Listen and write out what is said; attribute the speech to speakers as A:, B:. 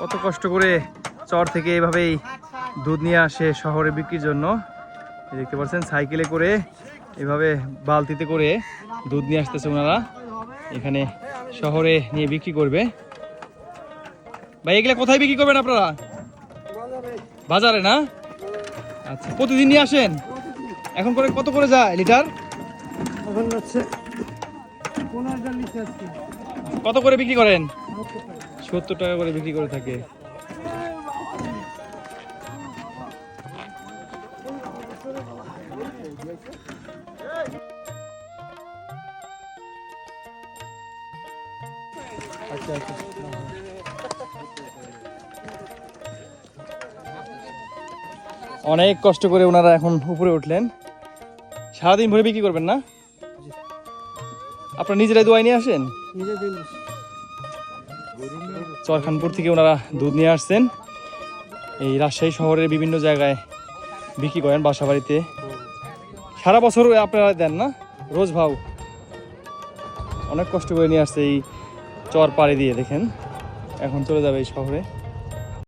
A: কত কষ্ট করে চর থেকে এইভাবেই দুধ নিয়ে আসে শহরে বিক্রির জন্য। দেখতে পাচ্ছেন সাইকেলে করে এভাবে বালতিতে করে দুধ নিয়ে আসতেছে ওনারা। এখানে শহরে নিয়ে বিক্রি করবে। ভাই এগুলা কোথায় বিক্রি করবেন আপনারা? বাজারে না? আচ্ছা প্রতিদিন নিয়ে আসেন? এখন করে কত করে যায় লিটার? কত করে বিক্রি করেন? সত্তর টাকা করে বিক্রি করে থাকে। আচ্ছা আচ্ছা অনেক কষ্ট করে ওনারা এখন উপরে উঠলেন। সারাদিন ভরে বিক্রি করবেন না? আপনারা নিজেরাই দোয়াই নিয়ে আসেন? চরখানপুর থেকে ওনারা দুধ নিয়ে আসছেন। এই রাজশাহী শহরের বিভিন্ন জায়গায় বিক্রি করেন বাসা বাড়িতে সারা বছর আপনারা দেন না? রোজ ভাও অনেক কষ্ট করে নিয়ে আসছে এই চর পাড়ি দিয়ে, দেখেন। এখন চলে যাবে এই শহরে।